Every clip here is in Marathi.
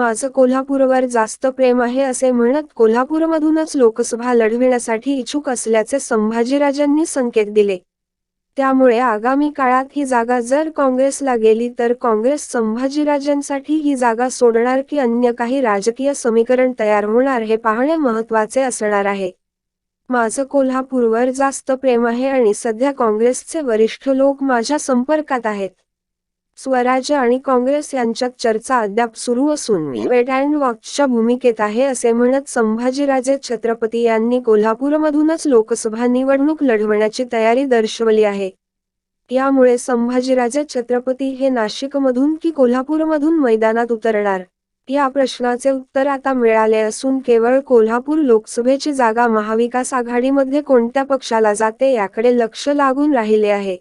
माझं कोल्हापूरवर जास्त प्रेम आहे असे म्हणत कोल्हापूरमधूनच लोकसभा लढविण्यासाठी इच्छुक असल्याचे संभाजीराजांनी संकेत दिले. त्यामुळे आगामी काळात ही जागा जर काँग्रेसला गेली तर काँग्रेस संभाजीराजांसाठी ही जागा सोडणार की अन्य काही राजकीय समीकरण तयार होणार हे पाहणे महत्त्वाचे असणार आहे. माझं कोल्हापूरवर जास्त प्रेम आहे आणि सध्या काँग्रेसचे वरिष्ठ लोक माझ्या संपर्कात आहेत. स्वराज्य आणि काँग्रेस यांच्यात चर्चा अद्याप सुरू असून मी वेट अँड वॉकच्या भूमिकेत आहे असे म्हणत संभाजीराजे छत्रपती यांनी कोल्हापूरमधूनच लोकसभा निवडणूक लढवण्याची तयारी दर्शवली आहे. यामुळे संभाजीराजे छत्रपती हे नाशिकमधून की कोल्हापूरमधून मैदानात उतरणार? या प्रश्नाचे उत्तर आता मिळाले असून केवळ कोल्हापूर लोकसभेची जागा महाविकास आघाडीमध्ये कोणत्या पक्षाला जाते याकडे लक्ष लागून राहिले आहे.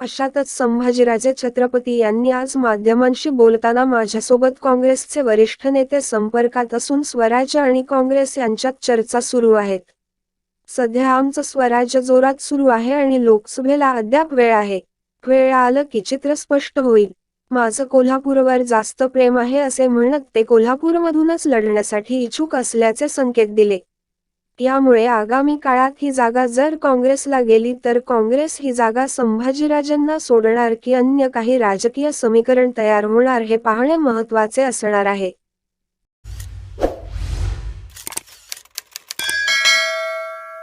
अशातच संभाजीराजे छत्रपती यांनी आज माध्यमांशी बोलताना माझ्यासोबत काँग्रेसचे वरिष्ठ नेते संपर्कात असून स्वराज्य आणि काँग्रेस यांच्यात चर्चा सुरू आहेत. सध्या आमचं स्वराज्य जोरात सुरू आहे आणि लोकसभेला अद्याप वेळ आहे. वेळ आलं की चित्र स्पष्ट होईल. माझं कोल्हापूरवर जास्त प्रेम आहे असे म्हणत ते कोल्हापूरमधूनच लढण्यासाठी इच्छुक असल्याचे संकेत दिले. यामुळे आगामी काळात ही जागा जर काँग्रेसला गेली तर काँग्रेस ही जागा संभाजीराजांना सोडणार की अन्य काही राजकीय समीकरण तयार होणार हे पाहणे महत्त्वाचे असणार आहे.